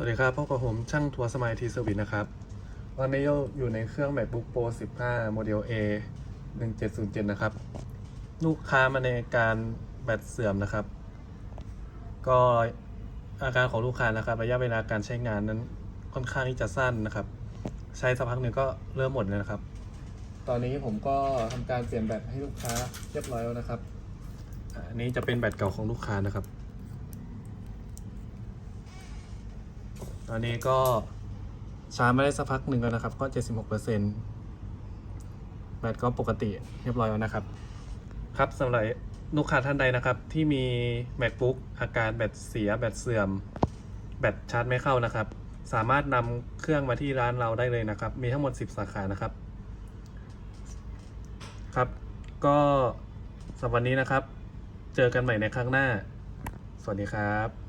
สวัสดีครับพบกับผมช่างทัวร์สมายทีสวิตนะครับ วันนี้อยู่ในเครื่อง MacBook Pro 15 โมเดล A 1707 นะครับ ลูกค้ามาในการแบตเสื่อมนะครับ ก็อาการของลูกค้านะครับ ระยะเวลาการใช้งานนั้นค่อนข้างที่จะสั้นนะครับ ใช้สักพักหนึ่งก็เริ่มหมดเลยนะครับ ตอนนี้ผมก็ทำการเปลี่ยนแบตให้ลูกค้าเรียบร้อยแล้วนะครับ อันนี้จะเป็นแบตเก่าของลูกค้านะครับ ตอนนี้ก็ชาร์จมาได้สักพักหนึ่งแล้วนะครับ ก็ 76%แบตก็ปกติเรียบร้อยแล้วนะครับ ครับสำหรับลูกค้าท่านใดนะครับ ที่มี macbook อาการแบตเสียแบตเสื่อม แบตชาร์จไม่เข้านะครับ สามารถนำเครื่องมาที่ร้านเราได้เลยนะครับ มีทั้งหมด 10 สาขานะครับ ครับ ก็สำหรับวันนี้นะครับ เจอกันใหม่ในครั้งหน้า สวัสดีครับ